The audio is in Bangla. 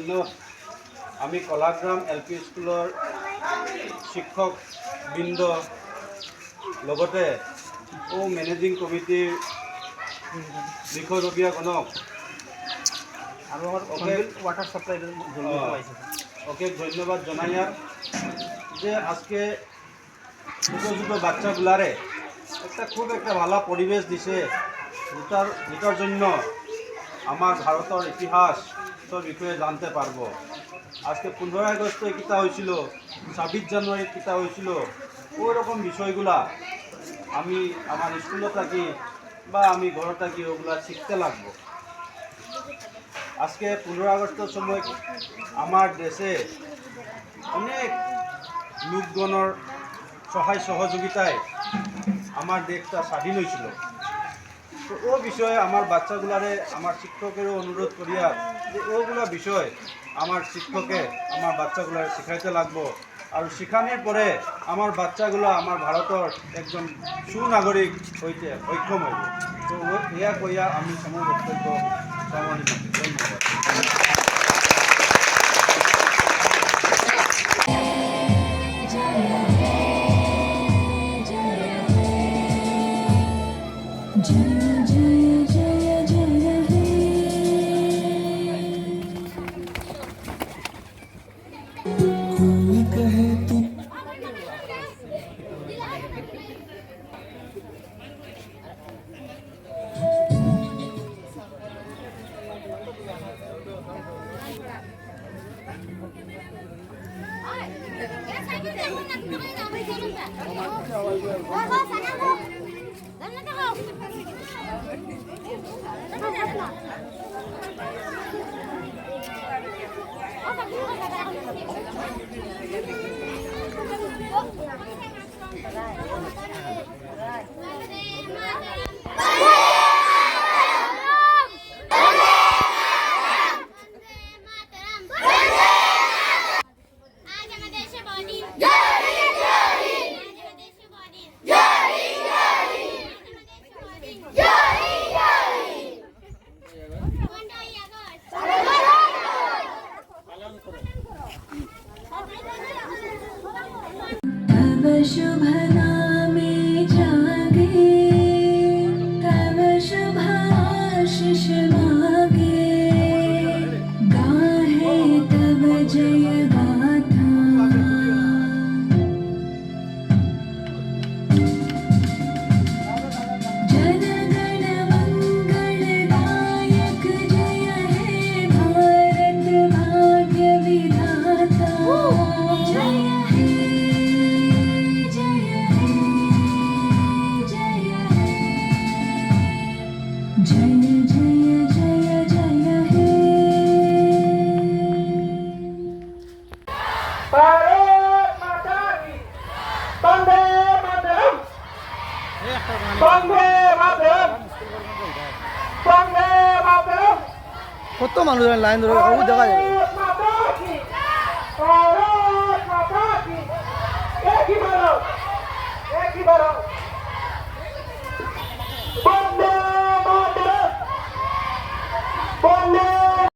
ধন্যবাদ আমি কলাগ্ৰাম এল পি স্কুলৰ শিক্ষক বৃন্দ লগতে ও মেনেজিং কমিটিৰ বিষয়ববীয়াজনক আৰু অকে। ওৱাটাৰ ছাপ্লাই জলদি অ। পাইছে ওকে ধন্যবাদ জানাইয়া যে আজকে ছোটো ছোটো বাচ্চাগুলারে একটা খুব একটা ভালো পরিবেশ দিছে যেটার যেটার জন্য আমার ভারতের ইতিহাসের বিষয়ে জানতে পারব। আজকে পনেরোই আগস্টে কিতা হয়েছিল? ছাব্বিশ জানুয়ারি কিতা হয়েছিল? ওই বিষয়গুলা আমি আমার স্কুলে থাকি বা আমি ঘরে থাকি, ওগুলা শিখতে লাগবো। আজকে পনেরো আগস্টের সময় আমার দেশে অনেক লোকগণের সহায় সহযোগিতায় আমার দেশটা স্বাধীন হয়েছিল। তো ও বিষয়ে আমার বাচ্চাগুলারে, আমার শিক্ষকেরও অনুরোধ করিয়া যে ওগুলা বিষয় আমার শিক্ষকে, আমার বাচ্চাগুলারে শিখাইতে লাগবো। আর শিখানোর পরে আমার বাচ্চাগুলো আমার ভারতের একজন সুনাগরিক হইতে সক্ষম হইব তো এয়া কইয়া আমি সময় বক্তব্য ধন্যবাদ। Yes, I can. Bye. special. Bharat মাতা কি? বন্দে মাতরম। বন্দে মাতরম। বন্দে মাতরম। কত মানুষ লাইন ধরে ও দেখা যাবে